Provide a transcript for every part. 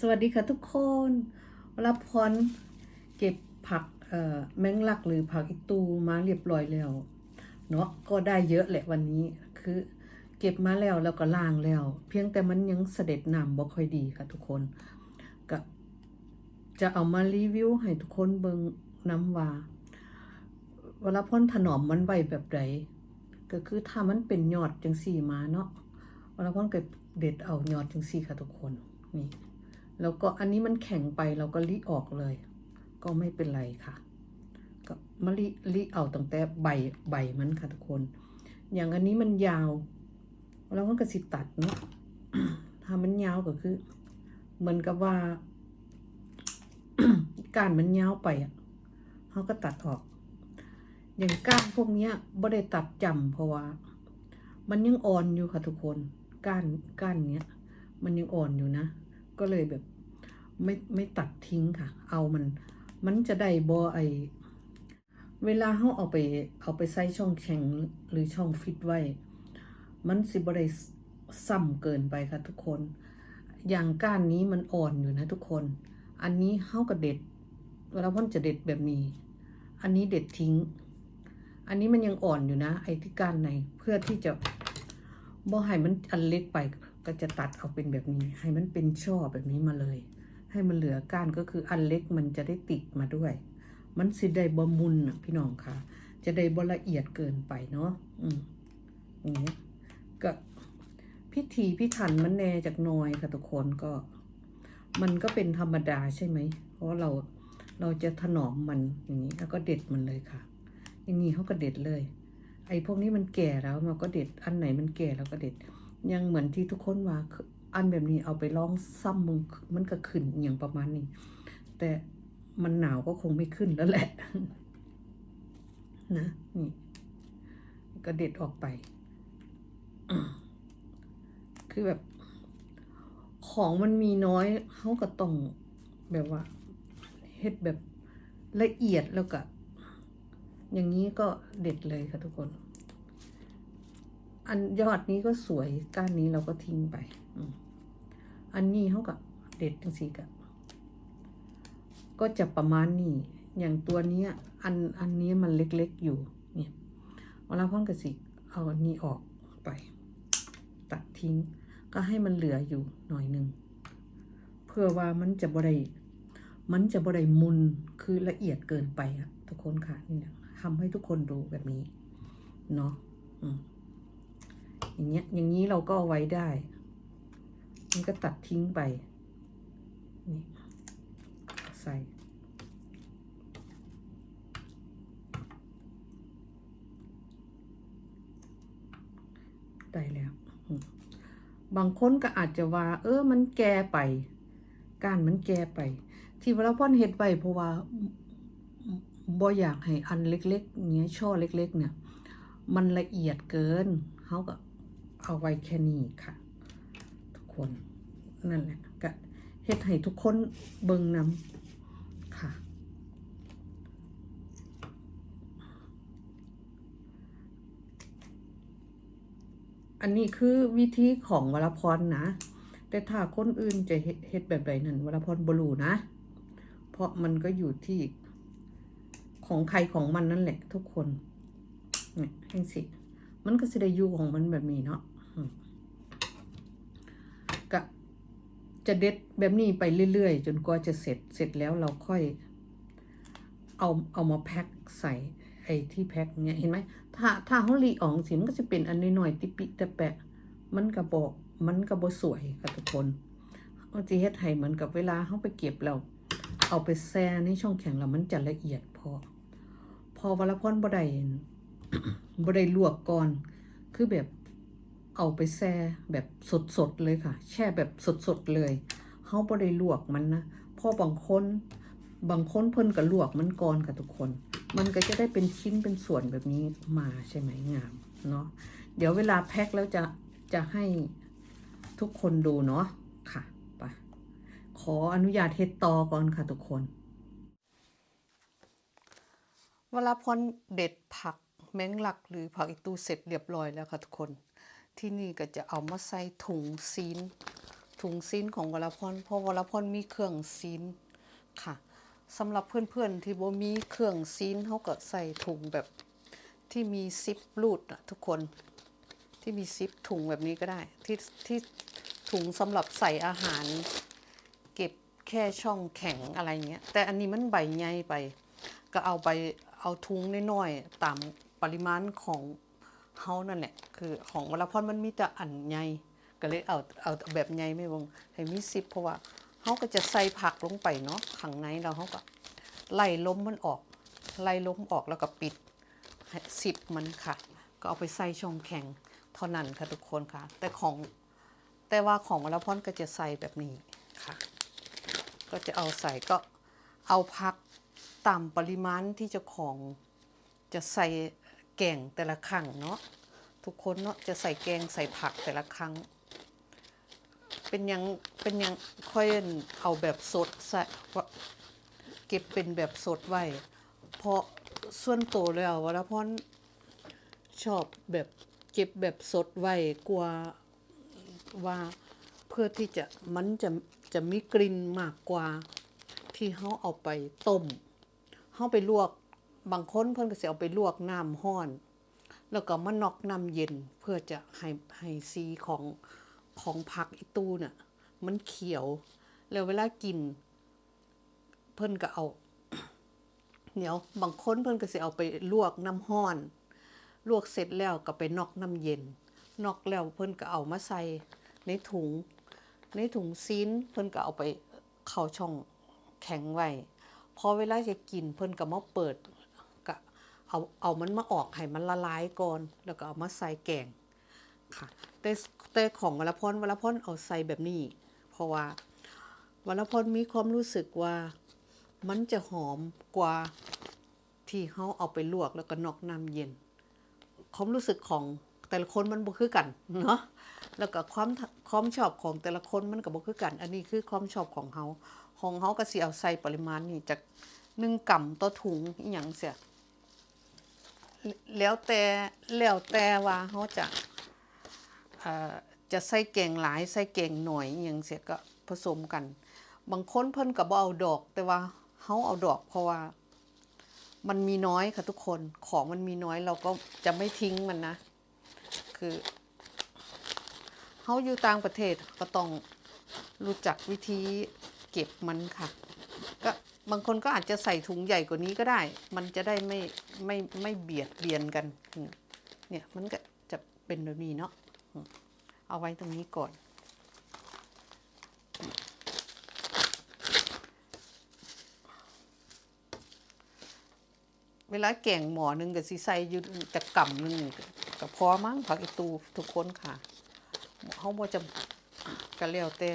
สวัสดีค่ะทุกคนรับพรเก็บผักเอ่อแมงลักหรือผักอีตูมาเรียบร้อยแล้วเนาะก็ได้เยอะแหละวันนี้คือ เก็บมาแล้วแล้วก็ล้างแล้ว เพียงแต่มันยังเสด็จน้ำบ่ค่อยดีค่ะทุกคนก็จะเอามารีวิวให้ทุกคนเบิ่งน้ำว่าเวลาพ่นถนอมมันไวแบบใดก็คือถ้ามันเป็นยอดจังสี่มาเนาะเวลาพ่นเก็บเด็ดเอายอดจังสี่ค่ะทุกคนนี่ แล้วก็อันนี้มันแข็งไปเราก็ลิออกเลย ก็ไม่เป็นไรค่ะ ก็มาลิลิเอาตั้งแต่ใบใบมันค่ะทุกคน อย่างอันนี้มันยาว แล้วมันก็สิตัดเนาะถ้ามันยาวก็คือ เหมือนกับว่า กานมันยาวไปอะเขาก็ตัดออก อย่างก้านพวกเนี้ยบ่ได้ตัดจำเพราะว่า มันยังอ่อนอยู่ค่ะทุกคนก้านก้านเนี้ย มันยังอ่อนอยู่นะ ก็เลยแบบ ไม่ไม่ตัดทิ้งค่ะ เอามัน มันจะได้บอไอเวลาเขาเอาไปเอาไปใส่ช่องแข็งหรือช่องฟิตไว้ มันสิบได้ซ้ำเกินไปค่ะทุกคน อย่างก้านนี้มันอ่อนอยู่นะทุกคน อันนี้เขาก็เด็ด เวลาพ่นจะเด็ดแบบนี้ อันนี้เด็ดทิ้ง อันนี้มันยังอ่อนอยู่นะ ไอ้ที่ก้านในเพื่อที่จะบ่ให้มันอันเล็กไป ก็จะตัดเอาเป็นแบบนี้ ให้มันเป็นช่อแบบนี้มาเลย ให้มันเหลือก้านก็คืออันเล็กมันจะได้ติดมาด้วย มันสิได้บ่มุนน่ะพี่น้องค่ะ จะได้บละเอียดเกินไปเนาะอืมอย่างนี้ก็พิธีพิถันมันแน่จากน้อยค่ะทุกคนก็ มันก็เป็นธรรมดาใช่ไหม เพราะเราเราจะถนอมมันอย่างนี้แล้วก็เด็ดมันเลยค่ะ อย่างนี้เขาก็เด็ดเลย ไอ้พวกนี้มันแก่แล้วมันก็เด็ดอันไหนมันแก่แล้วก็เด็ด ยังเหมือนที่ทุกคนว่า อันแบบนี้เอาไปลองซ้ำมึงมันก็ขึ้นอย่างประมาณนี้ แต่มันหนาวก็คงไม่ขึ้นแล้วแหละ นะนี่ก็เด็ดออกไป คือแบบ ของมันมีน้อยเขาก็ต้องแบบว่าเฮ็ดแบบละเอียดแล้วก็อย่างนี้ก็เด็ดเลยค่ะทุกคน อันยอดนี้ก็สวยก้านนี้เราก็ทิ้งไปอืมอันนี้เขาก็เด็ดจังสีกะก็จะประมาณนี้อย่างตัวเนี้ยอันอันนี้มันเล็กๆอยู่เนี่ยเวลาพ่อนกระสิเอาอันนี้ออกไป ตัดทิ้ง ก็ให้มันเหลืออยู่หน่อยหนึ่งเพื่อว่ามันจะบ่ได้มันจะบ่ได้มุนคือละเอียดเกินไปอะทุกคนค่ะนี่นะทำให้ทุกคนดูแบบนี้ เนาะอืม อย่างเงี้ย อย่างนี้เราก็เอาไว้ได้นี่ก็ตัดทิ้งไป นี่ ใส่ ได้แล้ว บางคนก็อาจจะว่า เออ มันแก่ไป กานมันแก่ไป ที่เวลาพ่อนเฮ็ดไปเพราะว่าบ่อยากให้อันเล็กๆเงี้ยช่อเล็ก ๆ เนี่ย มันละเอียดเกินเขาก็ เอาไว้แค่นี้ค่ะ ทุกคนนั่นแหละก็เฮ็ดให้ทุกคนเบิ่งน้ำค่ะ อันนี้คือวิธีของวรพรนะ แต่ถ้าคนอื่นจะเฮ็ดแบบใดนั้นวรพรบรูนะ เพราะมันก็อยู่ที่ของใครของมันนั่นแหละทุกคนเนี่ยให้สิ มันก็สิได้อยู่ของมันแบบนี้เนาะ ก็จะเด็ดแบบนี้ไปเรื่อยๆ จนกว่าจะเสร็จเสร็จแล้วเราค่อย เอาเอามาแพ็คใส่ไอ้ที่แพ็คเนี่ยเห็นไหมถ้าถ้าเขาลีอองสิมันก็จะเป็นอันน้อยๆติปิตะแปะ มันกระบอกมันกระบอสวยค่ะทุกคนเอาจีเฮ็ดให้เหมือนกับเวลาเขาไปเก็บเรา เอาไปแช่ในช่องแข็งแล้วมันจะละเอียดพอ พอวลาพรบ่ได้บ่ได้ลวกก่อน คือแบบ เอาไปแช่แบบสดๆเลยค่ะ แช่แบบสดๆเลยเฮาบ่ได้ลวกมันนะเพอบางคนบางคนเพิ่นก็ลวกมันก่อนค่ะทุกคน มันก็จะได้เป็นชิ้นเป็นส่วนแบบนี้มาใช่ไหมงามเนาะเดี๋ยวเวลาแพ็คแล้วจะจะให้ทุกคนดูเนาะค่ะไปขออนุญาตเฮ็ดต่อก่อนค่ะทุกคน เวลาพรเด็ดผักแมงลักหรือผักอีตูเสร็จเรียบร้อยแล้วค่ะทุกคน ที่นี่ก็จะเอามาใส่ถุงซีน ถุงซีนของวรพรเพราะวรพรมีเครื่องซีนค่ะสำหรับเพื่อนๆที่บ่มีเครื่องซีนเขาก็ใส่ถุงแบบที่มีซิปรูดอะทุกคนที่มีซิปถุงแบบนี้ก็ได้ที่ที่ถุงสำหรับใส่อาหาร เก็บแค่ช่องแข็งอะไรเงี้ยแต่อันนี้มันใบใหญ่ไป ก็เอาไปเอาทุงน้อยๆตามปริมาณของเฮานั่นแหละ คือของวรพรมันมีแต่อันใหญ่ก็เลยเอาเอาแบบใหญ่ไม่วงให้มีซิปเพราะว่าเฮาก็จะใส่ผักลงไปเนาะข้างในแล้วเฮาก็ไล่ล้มมันออก ไล่ล้มออกแล้วก็ปิดให้ซิปมันค่ะ ก็เอาไปใส่ช่องแข็งเท่านั้นค่ะทุกคนค่ะ แต่ของแต่ว่าของวรพรก็จะใส่แบบนี้ค่ะ ก็จะเอาใส่ก็เอาพักตามปริมาณที่เจ้าของจะใส่แกงแต่ละครั้งเนาะ ทุกคนเนาะจะใส่แกงใส่ผักแต่ละครั้ง เป็นยังเป็นยังค่อยเอาแบบสดใส่เก็บเป็นแบบสดไว้เพราะส่วนโตแล้ววรพรชอบแบบเก็บแบบสดไว้กลัวว่าเพื่อที่จะมันจะจะมีกลิ่นมากกว่า ที่เขาเอาไปต้มเขาไปลวกบางคนเพิ่นก็สิเอาไปลวกน้ำห้อน แล้วก็มานอกน้ำเย็นเพื่อจะให้ให้สีของของผักอีตู้น่ะมันเขียว แล้วเวลากิน เพิ่นก็เอาเดี๋ยวบางคนเพิ่นก็สิเอาไปลวกน้ำห้อน ลวกเสร็จแล้วก็ไปนอกน้ำเย็น นอกแล้วเพิ่นก็เอามาใส่ในถุง ในถุงซีนเพิ่นก็เอาไปเข้าช่องแข็งไว้พอเวลาจะกินเพิ่นก็มาเปิด เอาเอามันมาออกให้มันละลายก่อน แล้วก็เอามาใส่แกงค่ะแต่แต่ของวรพรวรพรเอาใส่แบบนี้ เพราะว่าวรพรมีความรู้สึกว่ามันจะหอมกว่าที่เขาเอาไปลวกแล้วก็นอกน้ำเย็น ความรู้สึกของแต่ละคนมันบ่คือกันเนาะแล้วก็ความความชอบของแต่ละคนมันก็บ่คือกัน อันนี้คือความชอบของเฮาของเฮาก็สิเอาใส่ปริมาณนี่จากหนึ่งกำต่อถุงอหยังเสีย แล้วแต่แล้วแต่ว่าเฮาจะจะใส่แกงหลายใส่แกงหน่อยอยังเสียก็ผสมกัน บางคนเพิ่นก็บ่เอาดอก แต่ว่าเฮาเอาดอกเพราะว่า มันมีน้อยค่ะทุกคนของมันมีน้อยเราก็จะไม่ทิ้งมันนะ คือเขาอยู่ต่างประเทศก็ต้องรู้จักวิธีเก็บมันค่ะ บางคนก็อาจจะใส่ถุงใหญ่กว่านี้ก็ได้ มันจะได้ไม่ไม่ไม่เบียดเบียนกัน เนี่ยมันก็จะเป็นแบบนี้เนาะ เอาไว้ตรงนี้ก่อน เวลาแก่งหมอหนึ่งกับสีใส่อยู่จะกำหนึ่งก็พอมั้งผักอีตูทุกคนค่ะเขาบ่จะก็แล้วแต่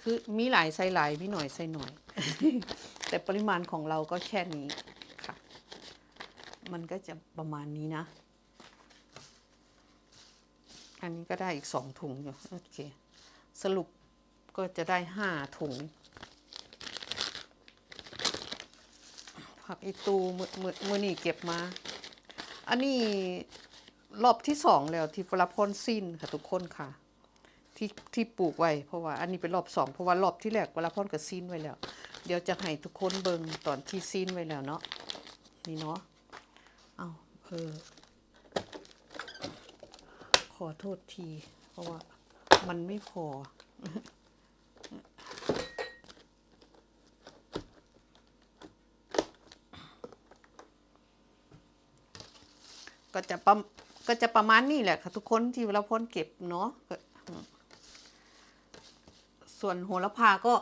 คือมีหลายใส่หลายมีหน่อยใส่หน่อย แต่ปริมาณของเราก็แค่นี้ค่ะ มันก็จะประมาณนี้นะ อันนี้ก็ได้อีกสองถุงอยู่โอเค สรุปก็จะได้ห้าถุง ผักอีตูมือมือมือนี่เก็บมา อันนี้รอบที่สองแล้วที่ฟลาพอนซินค่ะทุกคนค่ะที่ที่ปลูกไว้เพราะว่าอันนี้เป็นรอบสองเพราะว่ารอบที่แรกเวลาพ่นกับซีนไว้แล้ว เดี๋ยวจะให้ทุกคนเบิงตอนที่ซีนไว้แล้วเนาะนี่เนาะเอาเออขอโทษที เพราะว่ามันไม่พอก็จะประก็จะประมาณนี้แหละค่ะทุกคนที่เราพ้นเก็บเนาะส่วนโหระพาก็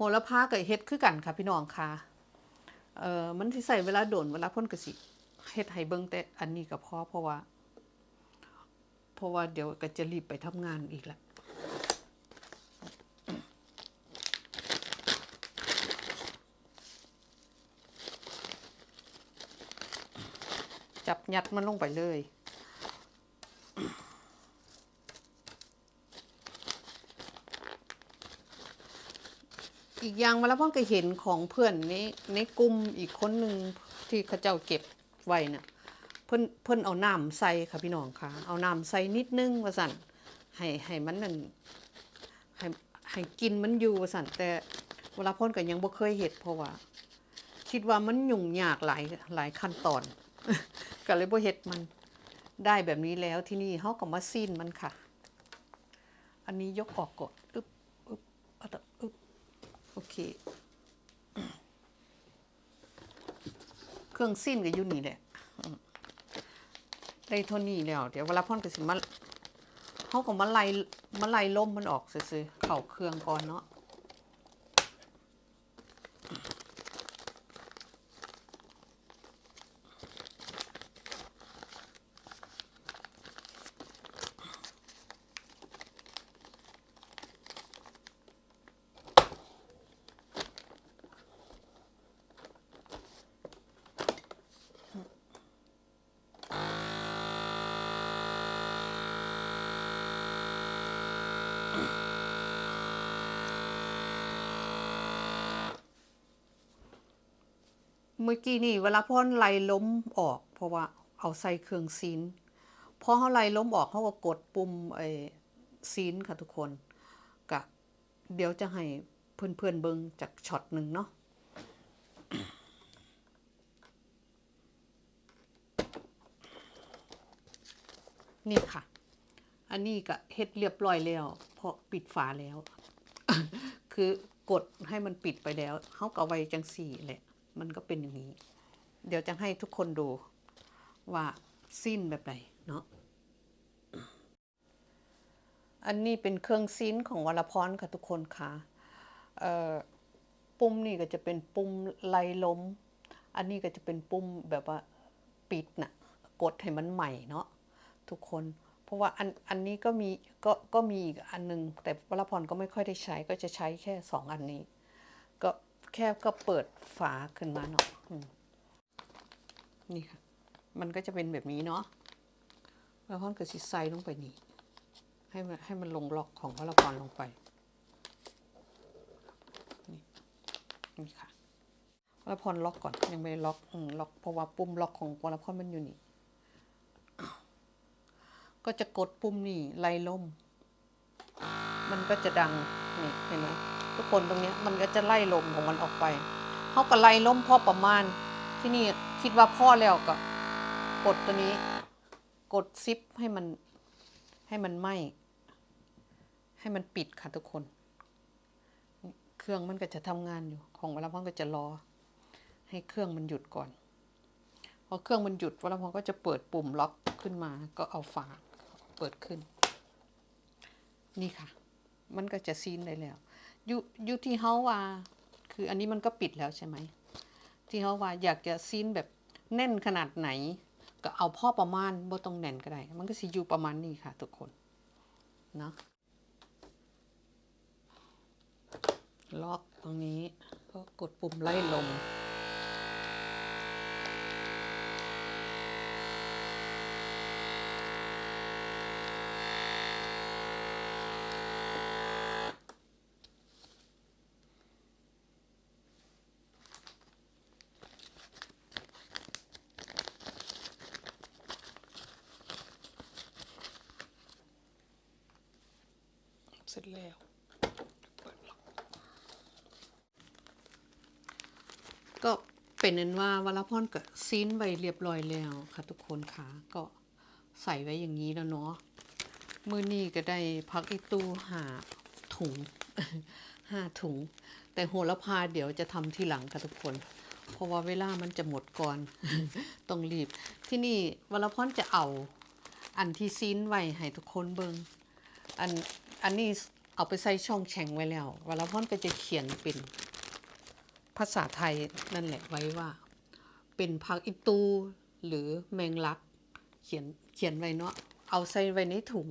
โหระพากับเฮ็ดคือกันค่ะพี่น้องค่ะเอ่อมันสิใส่เวลาโดนเวลาพ่นกระสิเฮ็ดให้เบิ่งแต่อันนี้ก็พอเพราะว่า เพราะว่าเดี๋ยวก็จะรีบไปทำงานอีกล้วจับยัดมันลงไปเลย อีกอย่างมาแล้วพ่อก็เห็นของเพื่อนในในกลุ่มอีกคนหนึ่งที่เขาเจ้าเก็บไว้น่ะเพิ่นเพิ่นเอาน้ำใส่ค่ะพี่น้องค่ะ เอาน้ำใส่นิดนึงว่าสั่นให้ให้มันนั่นให้ให้กินมันอยู่วสั่นแต่เวลาพ่นก็ยังบ่เคยเห็ดเพราะว่า คิดว่ามันยุ่งยากหลายหลายขั้นตอน ก็เลยบ่เฮ็ดมันได้แบบนี้แล้วที่นี่เฮาก็มาซีนมันค่ะ อันนี้ยกออกก่อนอึ๊บเอาต่ออึ๊บโอ เคเครื่องสิ้นก็อยู่นี่แหละได้เท่านี้แล้ว เดี๋ยวเวลาพ่นก็สิมาเขาก็มาไล่มาไล่ลมมันออกซื้อๆเข่าเครื่องก่อนเนาะ เมื่อกี้นี่เวลาพ่นไล่ล้มออก เพราะว่าเอาใส่เครื่องซีนพอเขาไล่ล้มออกเขาก็กดปุ่มไอ้ซีนค่ะทุกคนกะเดี๋ยวจะให้เพื่อนๆเบิงจากช็อตหนึ่งเนาะนี่ค่ะ อันนี้ก็เฮ็ดเรียบร้อยแล้วเพราะปิดฝาแล้ว คือกดให้มันปิดไปแล้วเขาก็ไว้จังสี่แหละ มันก็เป็นอย่างนี้ เดี๋ยวจะให้ทุกคนดูว่าสิ้นแบบไหนเนาะอันนี้เป็นเครื่องซีนของวรพรค่ะทุกคนค่ะเอ่อปุ่มนี่ก็จะเป็นปุ่มไล่ล้ม อันนี้ก็จะเป็นปุ่มแบบว่าปิดน่ะกดให้มันใหม่เนาะทุกคน เพราะว่าอันอันนี้ก็มีก็ก็มีอีกอันหนึง แต่วรพรก็ไม่ค่อยได้ใช้ก็จะใช้แค่สองอันนี้ แค่ก็เปิดฝาขึ้นมาเนาะนี่ค่ะ มันก็จะเป็นแบบนี้เนาะแล้วพ่อนก็สิใส่ลงไปนี่ ให้มันให้มันลงล็อกของพระพรลงไป นี่นี่ค่ะพระพรล็อกก่อนยังไม่ล็อกล็อกเพราะว่าปุ่มล็อกของพระพรมันอยู่นี่ ก็จะกดปุ่มนี่ไล่ลมมันก็จะดังนี่เห็นไหม ทุกคนตรงนี้มันก็จะไล่ลมของมันออกไปเขาก็ไล่ลมพอประมาณ ที่นี่คิดว่าพ่อแล้วก็กดตัวนี้ กดซิปให้มันให้มันไหมให้มันปิดค่ะทุกคน เครื่องมันก็จะทำงานอยู่ ของเวลพ่อก็จะรอ ให้เครื่องมันหยุดก่อน พอเครื่องมันหยุดเวลพ่อก็จะเปิดปุ่มล็อกขึ้นมา ก็เอาฝาเปิดขึ้น นี่ค่ะ มันก็จะซีนได้แล้ว ยู่อยู่ที่เฮาว่าคืออันนี้มันก็ปิดแล้วใช่ไหม ที่เฮาว่าอยากจะซีนแบบแน่นขนาดไหน ก็เอาพ่อประมาณบ่ต้องแน่นก็ได้ มันก็สิอยู่ประมาณนี้ค่ะ ทุกคนเนาะล็อกตรงนี้ก็กดปุ่มไล่ลม เสร็จแล้วเปิดล็อกก็เป็นนั้นว่าวลาพรก็ซีนไว้เรียบร้อยแล้วค่ะทุกคนค่ะก็ใส่ไว้อย่างนี้แล้วเนาะมือนี้ก็ได้พักอีตู้หาถุงห้าถุง แต่โหระพาเดี๋ยวจะทำทีหลังค่ะทุกคน เพราะว่าเวลามันจะหมดก่อน ต้องรีบ ที่นี่วลาพรจะเอาอันที่ซีนไว้ให้ทุกคนเบิงอัน อันนี้เอาไปใส่ช่องแฉงไว้แล้วเวลาพ่อนก็จะเขียนเป็นภาษาไทยนั่นแหละไว้ว่า เป็นผักอิตูหรือแมงลัก เขียนเขียนไว้เนาะเอาใส่ไว้ในถุง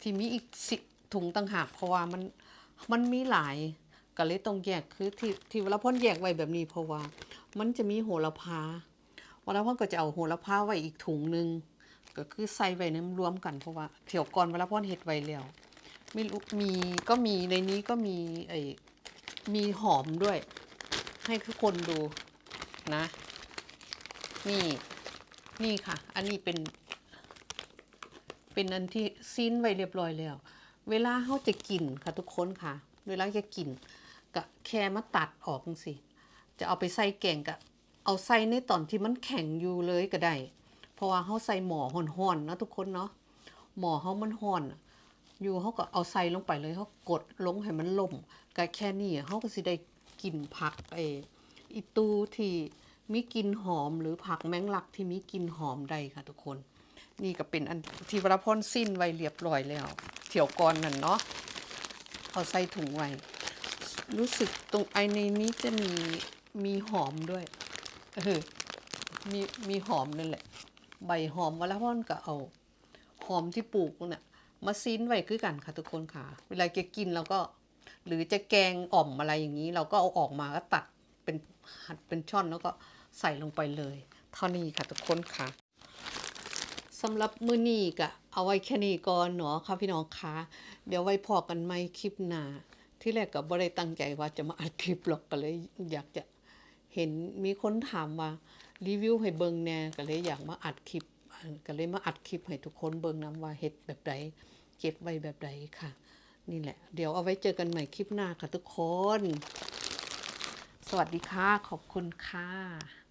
ที่มีอีกสิถุงต่างหากเพราะว่ามันมันมีหลายก็เลยต้องแยกคือที่ที่เวลาพ่อนแยกไว้แบบนี้เพราะว่า มันจะมีโหระพาเวลาพ่อนก็จะเอาโหระพาไว้อีกถุงหนึ่งก็คือใส่ไว้ในรวมกันเพราะว่าเถี่ยวก่อนเวลาพ่อนเห็ดไว้แล้ว ไม่รู้มีก็มีในนี้ก็มีไอ้มีหอมด้วย ให้ทุกคนดูนะ นี่นี่ค่ะ อันนี้เป็น เป็นอันที่ซีนไว้เรียบร้อยแล้ว เวลาเขาจะกินค่ะทุกคนค่ะ เวลาจะกินก็แค่มาตัดออกสิจะเอาไปใส่แกงก็เอาใส่ในตอนที่มันแข็งอยู่เลยก็ได้ เพราะว่าเขาใส่หม้อห่อนๆเนาะทุกคนเนาะหม้อเขามันห่อน อยู่เขาก็เอาใส่ลงไปเลยเขากดลงให้มันล่มก็แค่นี้เขาก็สิได้กินผักไออีตูที่มีกลิ่นหอมหรือผักแมงลักที่มีกลิ่นหอมได้ค่ะทุกคน นี่ก็เป็นอันที่วรพรสิ้นไว้เรียบร้อยแล้วเถี่ยวก่อนนั่นเนาะเอาใส่ถุงไว้รู้สึกตรงไอในนี้จะมีมีหอมด้วยเออมีมีหอมนั่นแหละ ใบหอมวรพรก็เอาหอมที่ปลูกเนี่ย มาซีนไว้คือกันค่ะทุกคนค่ะ เวลาแกกินเราก็ หรือจะแกงอ่อมอะไรอย่างนี้ เราก็เอาออกมาก็ตัดเป็นหั่นเป็นช่อนแล้วก็ใส่ลงไปเลยเท่านี้ค่ะทุกคนค่ะสำหรับมื้อนี้ก็เอาไว้แค่นี้ก่อนเนาะค่ะพี่น้องคะเดี๋ยวไว้พอกันใหมคลิปหน้าที่แรกก็บ่ได้ตั้งใจว่าจะมาอัดคลิปหรอกก็เลย อยากจะเห็นมีคนถามว่ารีวิวให้เบิงแน่ก็เลยอยากมาอัดคลิปก็เลยมาอัดคลิปให้ทุกคนเบิงนํว่าเฮ็ดแบบใด เก็บไว้แบบใดค่ะ นี่แหละ เดี๋ยวเอาไว้เจอกันใหม่คลิปหน้าค่ะทุกคน สวัสดีค่ะ ขอบคุณค่ะ